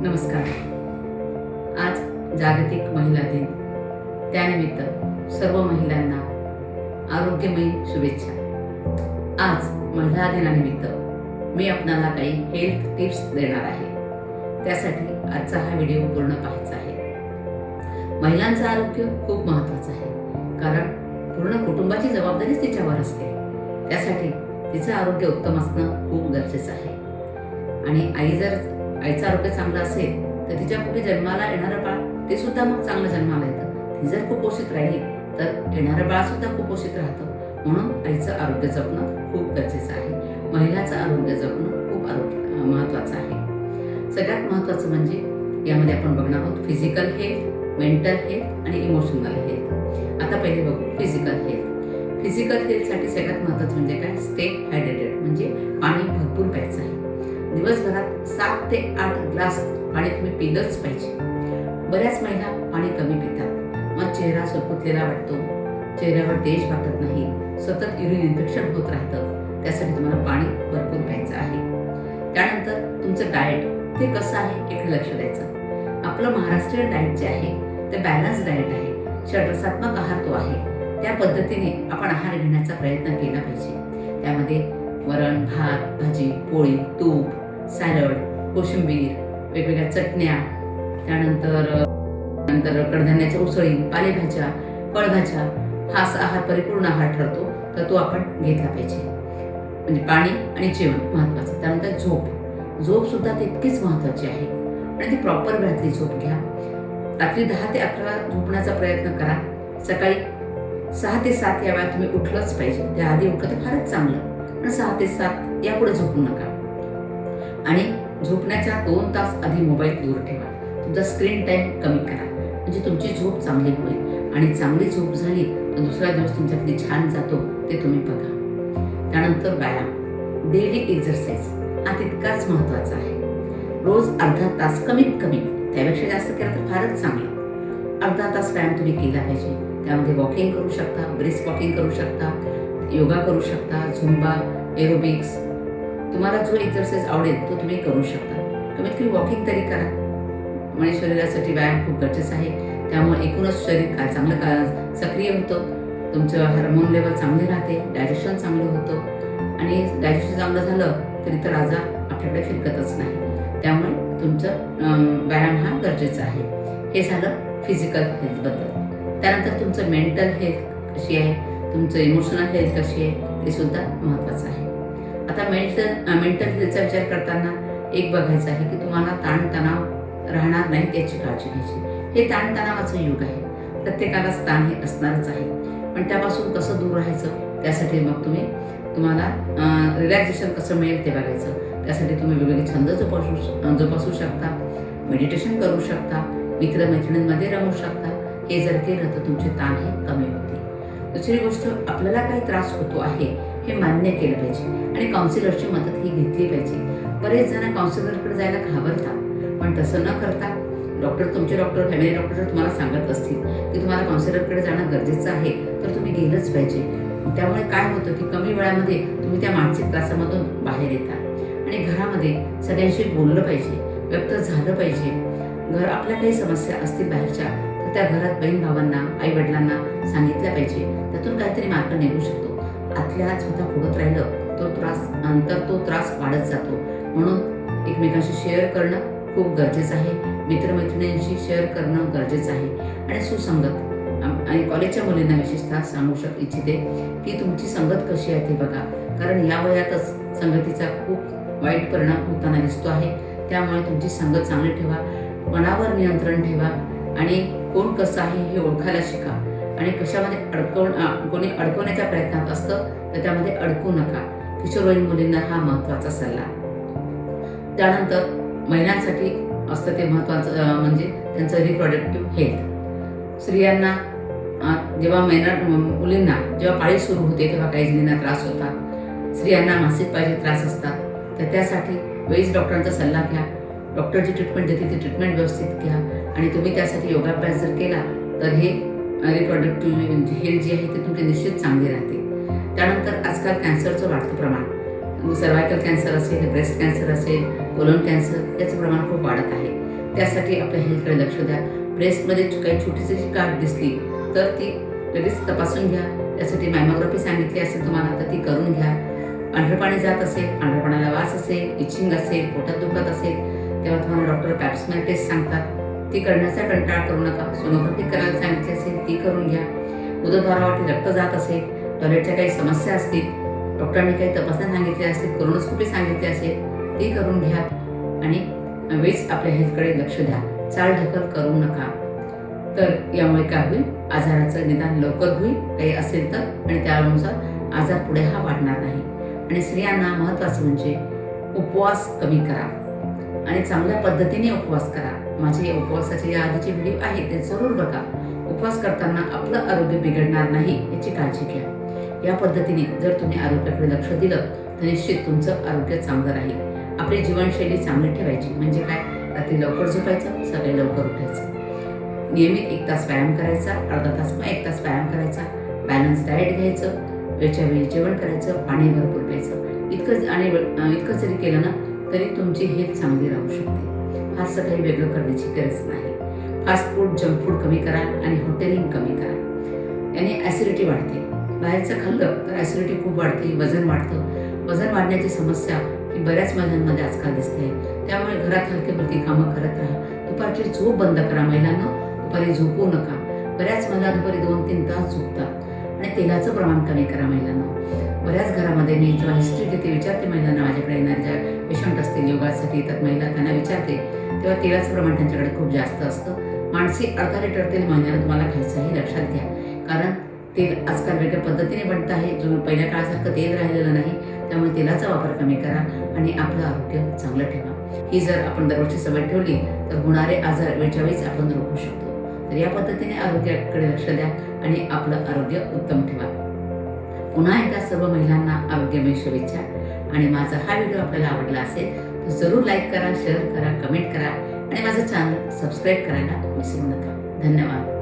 नमस्कार. आज जागतिक महिला दिन. त्यानिमित्त सर्व महिलांना आरोग्यमयी शुभेच्छा. आज महिला दिनानिमित्त मी आपणाला काही हेल्थ टिप्स देणार आहे. त्यासाठी आजचा हा व्हिडिओ पूर्ण पाहायचा आहे. महिलांचं आरोग्य खूप महत्त्वाचं आहे. कारण पूर्ण कुटुंबाची जबाबदारीच तिच्यावर असते. त्यासाठी तिचं आरोग्य उत्तम असणं खूप गरजेचं आहे. आणि आई जर आईचं आरोग्य चांगलं असेल तर तिच्या कुठे जन्माला येणारं बाळ ते सुद्धा मग चांगलं जन्माला येतं. ती जर कुपोषित राहिली तर येणारं बाळ सुद्धा कुपोषित राहतं. म्हणून आईचं आरोग्य जपणं खूप गरजेचं आहे. महिलाचं आरोग्य जपणं खूप आरोग्य महत्त्वाचं आहे. सगळ्यात महत्त्वाचं म्हणजे यामध्ये आपण बघणार आहोत फिजिकल हेल्थ मेंटल हेल्थ आणि इमोशनल हेल्थ आता पहिले बघू फिजिकल हेल्थ फिजिकल हेल्थसाठी सगळ्यात महत्त्वाचं म्हणजे काय? स्टे हायड्रेट सात ते आठ ग्लास पाणी तुम्ही पिलंच पाहिजे. बऱ्याच महिला पाणी कमी पितात. मग चेहरा सुरकुतलेला वाटतो. चेहऱ्यावर तेज वाटत नाही. सतत युरिन इन्फेक्शन होत राहतं. त्यासाठी तुम्हाला पाणी भरपूर प्यायचं आहे. त्यानंतर तुमचं डाएट ते कसं आहे इकडे लक्ष द्यायचं. आपलं महाराष्ट्रीयन डाएट जे आहे ते बॅलन्स डाएट आहे. षड्रसात्मक आहार तो आहे. त्या पद्धतीने आपण आहार घेण्याचा प्रयत्न केला पाहिजे. त्यामध्ये वरण भात भाजी पोळी तूप सॅलड कोशिंबीर वेगवेगळ्या चटण्या त्यानंतर नंतर कडधान्याच्या उसळी पालेभाज्या फळभाज्या हा असा आहार परिपूर्ण आहार ठरतो तर तो आपण घेतला पाहिजे. म्हणजे पाणी आणि जेवण महत्त्वाचं. त्यानंतर झोप. झोपसुद्धा तितकीच महत्त्वाची आहे. आणि ती प्रॉपर वेळातली झोप घ्या. रात्री दहा ते अकरा झोपण्याचा प्रयत्न करा. सकाळी सहा ते सात या वेळात तुम्ही उठलंच पाहिजे. त्याआधी उठलं तर फारच चांगलं. पण सहा ते सात यापुढे झोपू नका. आणि झोपण्याच्या दोन तास आधी मोबाईल दूर ठेवा. तुमचा स्क्रीन टाईम कमी करा. म्हणजे तुमची झोप चांगली होईल आणि चांगली झोप झाली तर दुसरा दिवस तुमच्याकडे छान जातो ते तुम्ही बघा. त्यानंतर व्यायाम. डेली एक्झरसाइज हा तितकाच महत्त्वाचा आहे. रोज अर्धा तास कमीत कमी त्यापेक्षा जास्त केला तर फारच चांगलं. अर्धा तास व्यायाम तुम्ही केला पाहिजे. त्यामध्ये वॉकिंग करू शकता ब्रिस्क वॉकिंग करू शकता योगा करू शकता झुंबा एरोबिक्स तुम्हाला जो एक्सरसाइज आवडेल तो तुम्ही करू शकता. कमीत कमी वॉकिंग तरी करा. म्हणजे शरीरासाठी व्यायाम खूप गरजेचं आहे. त्यामुळे एकूणच शरीर काय चांगलं का सक्रिय होतं. तुमचं हार्मोन लेवल चांगले राहते डायजेशन चांगलं होतं. आणि डायजेशन चांगलं झालं तरी तर आजार आपल्याकडे फिरकतच नाही. त्यामुळे तुमचं व्यायाम हा गरजेचा आहे. हे झालं फिजिकल हेल्थबद्दल त्यानंतर तुमचं मेंटल हेल्थ कशी आहे? तुमचं इमोशनल हेल्थ कशी आहे? ते सुद्धा महत्त्वाचं आहे. आता मेंटल मेंटल हेल्थचा विचार करताना एक बघायचं आहे की तुम्हाला ताणतणाव राहणार नाही त्याची काळजी घ्यायची. हे ताणतणावाचं युग आहे. प्रत्येकाला स्थान हे असणारच आहे. पण त्यापासून कसं दूर राहायचं? त्यासाठी मग तुम्ही तुम्हाला रिलॅक्सेशन कसं मिळेल ते बघायचं. त्यासाठी तुम्ही वेगवेगळे छंद जोपासू जोपासू शकता. मेडिटेशन करू शकता. मित्रमैत्रिणींमध्ये रमू शकता. हे जर केलं तर तुमचे ताण हे कमी होते दुसरी गोष्ट आपल्याला काही त्रास होतो आहे. हे मान्य केलं पाहिजे. आणि काउन्सिलरची मदत ही घेतली पाहिजे. बरेच जण काउन्सिलरकडे जायला घाबरतात. पण तसं न करता डॉक्टर तुमचे डॉक्टर फॅमिली डॉक्टर तुम्हाला सांगत असतील की तुम्हाला काउन्सिलरकडे जाणं गरजेचं आहे तर तुम्ही गेलंच पाहिजे. त्यामुळे काय होतं की कमी वेळामध्ये तुम्ही त्या मानसिक त्रासामधून बाहेर येता आणि घरामध्ये सगळ्यांशी बोललं पाहिजे व्यक्त झालं पाहिजे. घर आपल्या काही समस्या असतील बाहेरच्या तर त्या घरात बहीण भावांना आई वडिलांना सांगितल्या पाहिजे. त्यातून काहीतरी मार्ग निघू शकतो. आतल्या आत स्वतः फुगत राहिलं तो त्रास नंतर तो त्रास वाढत जातो. म्हणून एकमेकांशी शेअर करणं खूप गरजेचं आहे. मित्रमैत्रिणींशी शेअर करणं गरजेचं आहे. आणि सुसंगत आणि कॉलेजच्या मुलींना विशेषतः सांगू शक इच्छिते की तुमची संगत कशी आहे ते बघा. कारण या वयातच संगतीचा खूप वाईट परिणाम होताना दिसतो आहे. त्यामुळे तुमची संगत चांगली ठेवा. मनावर नियंत्रण ठेवा. आणि कोण कसं आहे हे ओळखायला शिका. आणि कशामध्ये अडकवण कोणी अडकवण्याच्या प्रयत्नात असतं तर त्यामध्ये अडकू नका. किशोरवयीन मुलींना हा महत्त्वाचा सल्ला. त्यानंतर महिलांसाठी असतं ते महत्त्वाचं म्हणजे त्यांचं रिप्रोडक्टिव्ह हेल्थ स्त्रियांना जेव्हा महिला मुलींना जेव्हा पाळी सुरू होते तेव्हा काही जणींना त्रास होतात स्त्रियांना मासिक पाळीचे त्रास असतात. तर त्यासाठी वेळीच डॉक्टरांचा सल्ला घ्या. डॉक्टरची ट्रीटमेंट देते ती ट्रीटमेंट व्यवस्थित घ्या. आणि तुम्ही त्यासाठी योगाभ्यास जर केला तर हे रिप्रोडक्टिव्ह हेल्थ जी आहे ती तुमची निश्चित चांगली राहते. त्यानंतर आजकाल कॅन्सरचं वाढतं प्रमाण. सर्वायकल कॅन्सर असेल ब्रेस्ट कॅन्सर असेल कोलन कॅन्सर याचं प्रमाण खूप वाढत आहे. त्यासाठी आपल्या हेल्थकडे लक्ष द्या. ब्रेस्टमध्ये काही छोटीशी गाठ दिसली तर ती लगेच तपासून घ्या. त्यासाठी मॅमोग्राफी सांगितली असेल तुम्हाला तर ती करून घ्या. पांढरपाणी जात असेल पांढरपणाला वास असेल इचिंग असेल पोटात दुखत असेल तेव्हा तुम्हाला डॉक्टर पॅप्समॅल टेस्ट सांगतात. ती करण्याचा कंटाळ करू नका. सोनोग्राफी करायला सांगितली असेल ती करून घ्या. उदरद्वारावाटी रक्त जात असेल टॉयलेटच्या काही समस्या असतील डॉक्टरांनी काही तपासण्या सांगितल्या असतील कोरोनोस्कोपी सांगितली असेल ती करून घ्या. आणि वेळीच आपल्या हेल्थकडे लक्ष द्या. चाल ढकल करू नका. तर यामुळे काय होईल? आजाराचं निदान लवकर होईल. काही असेल तर आणि त्यानुसार आजार पुढे हा वाढणार नाही. आणि स्त्रियांना महत्त्वाचं म्हणजे उपवास कमी करा. आणि चांगल्या पद्धतीने उपवास करा. माझे उपवासाचे या आधीचे व्हिडिओ आहेत ते जरूर बघा. उपवास करताना आपलं आरोग्य बिघडणार नाही याची काळजी घ्या. या पद्धतीने जर तुम्ही आरोग्याकडे लक्ष दिलं तर निश्चित तुमचं आरोग्य चांगलं राहील. आपली जीवनशैली चांगली ठेवायची म्हणजे काय? रात्री लवकर झोपायचं सकाळी लवकर उठायचं. नियमित एक तास व्यायाम करायचा अर्धा तास मग एक तास व्यायाम करायचा. बॅलन्स डाएट घ्यायचं वेळच्या वेळी जेवण करायचं पाणी भरपूर प्यायचं. इतकं आणि इतकं जरी केलं ना तरी तुमची हेल्थ चांगली राहू शकते. फारसं काही वेगळं करण्याची गरज नाही. फास्ट फूड जंक फूड कमी करा आणि हॉटेलिंग कमी करा. याने ॲसिडिटी वाढते. बाहेरचं खाल्लं तर ॲसिडिटी खूप वाढते वजन वाढतं. वजन वाढण्याची समस्या ही बऱ्याच महिलांमध्ये आजकाल दिसते. त्यामुळे घरात हलके फुलके कामं करत राहा. दुपारची झोप बंद करा महिलांना. दुपारी झोपू नका. बऱ्याच महिला दुपारी दोन तीन तास झोपतात. आणि तेलाचं प्रमाण कमी करा महिलांना. बऱ्याच घरामध्ये मी जेव्हा हिस्ट्री देते विचारते महिलांना माझ्याकडे येणार ज्या पेशंट असतील योगासाठी येतात महिला त्यांना विचारते तेव्हा तेलाचं प्रमाण त्यांच्याकडे खूप जास्त असतं. माणसे अर्धा लिटर तेल महिन्याला तुम्हाला खायचं लक्षात घ्या. कारण तेल आजकाल वेगळ्या पद्धतीने बनतं आहे. जो पहिल्या काळासारखं तेल राहिलेलं नाही त्यामुळे तेलाचा वापर कमी करा आणि आपलं आरोग्य चांगलं ठेवा. ही जर आपण दररोजची सवय ठेवली तर होणारे आजार वेळच्या वेळीच आपण रोखू शकतो. तर या पद्धतीने आरोग्याकडे लक्ष द्या आणि आपलं आरोग्य उत्तम ठेवा. पुन्हा एकदा सर्व महिलांना आरोग्यमय शुभेच्छा. आणि माझा हा व्हिडिओ आपल्याला आवडला असेल तर जरूर लाईक करा शेअर करा कमेंट करा आणि माझं चॅनल सबस्क्राईब करायला विसरू नका. धन्यवाद.